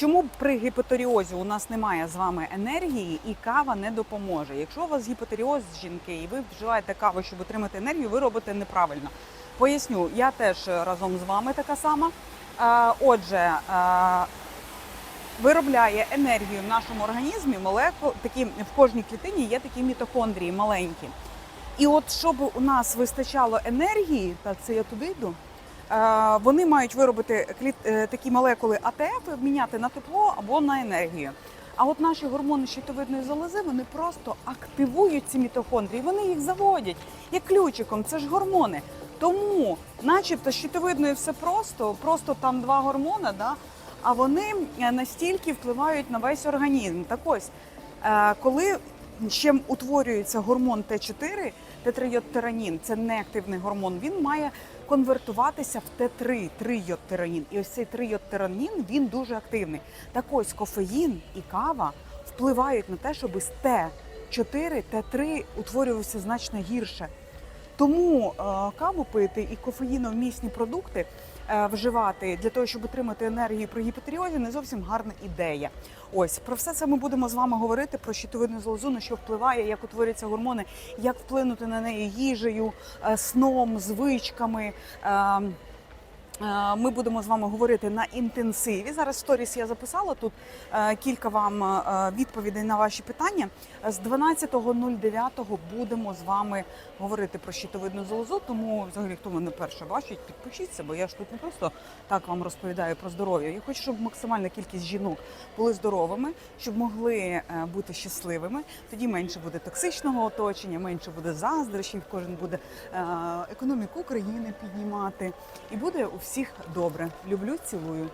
Чому при гіпотеріозі у нас немає з вами енергії і кава не допоможе? Якщо у вас гіпотеріоз жінки і ви вживаєте каву, щоб отримати енергію, ви робите неправильно. Поясню, я теж разом з вами така сама. Е, Отже, е, виробляє енергію в нашому організмі молекул, такі в кожній клітині є такі мітохондрії маленькі. І от щоб у нас вистачало енергії, так це я туди йду. Е, Вони мають виробити кліт, е, такі молекули АТФ, і обміняти на тепло або на енергію. А от наші гормони щитовидної залози вони просто активують ці мітохондрії, вони їх заводять як ключиком. Це ж гормони. Тому, начебто, щитовидною все просто, просто там два гормони, да? а вони е, настільки впливають на весь організм. Так ось, коли ще утворюється гормон Т4, тетрайодтиранін, це неактивний гормон, він має конвертуватися в Т3, трийодтиранін. І ось цей трийодтиранін, він дуже активний. Так ось кофеїн і кава впливають на те, щоб з Т4, Т3 утворювався значно гірше. Тому е, каву пити і кофеїновмісні продукти е, вживати для того, щоб отримати енергію при гіпотеріозі, не зовсім гарна ідея. Ось про все це ми будемо з вами говорити про щитовидну залозу, на що впливає, як утворюються гормони, як вплинути на неї їжею, е, сном, звичками. Е, Ми будемо з вами говорити на інтенсиві. Зараз сторіс я записала тут е, кілька вам е, відповідей на ваші питання. З 12.09 будемо з вами говорити про щитовидну залозу. Тому, взагалі, хто мене перше бачить, підпишіться, бо я ж тут не просто так вам розповідаю про здоров'я. Я хочу, щоб максимальна кількість жінок були здоровими, щоб могли бути щасливими. Тоді менше буде токсичного оточення, менше буде заздрощів. Кожен буде економіку України піднімати, і буде у всіх добре. Люблю, цілую.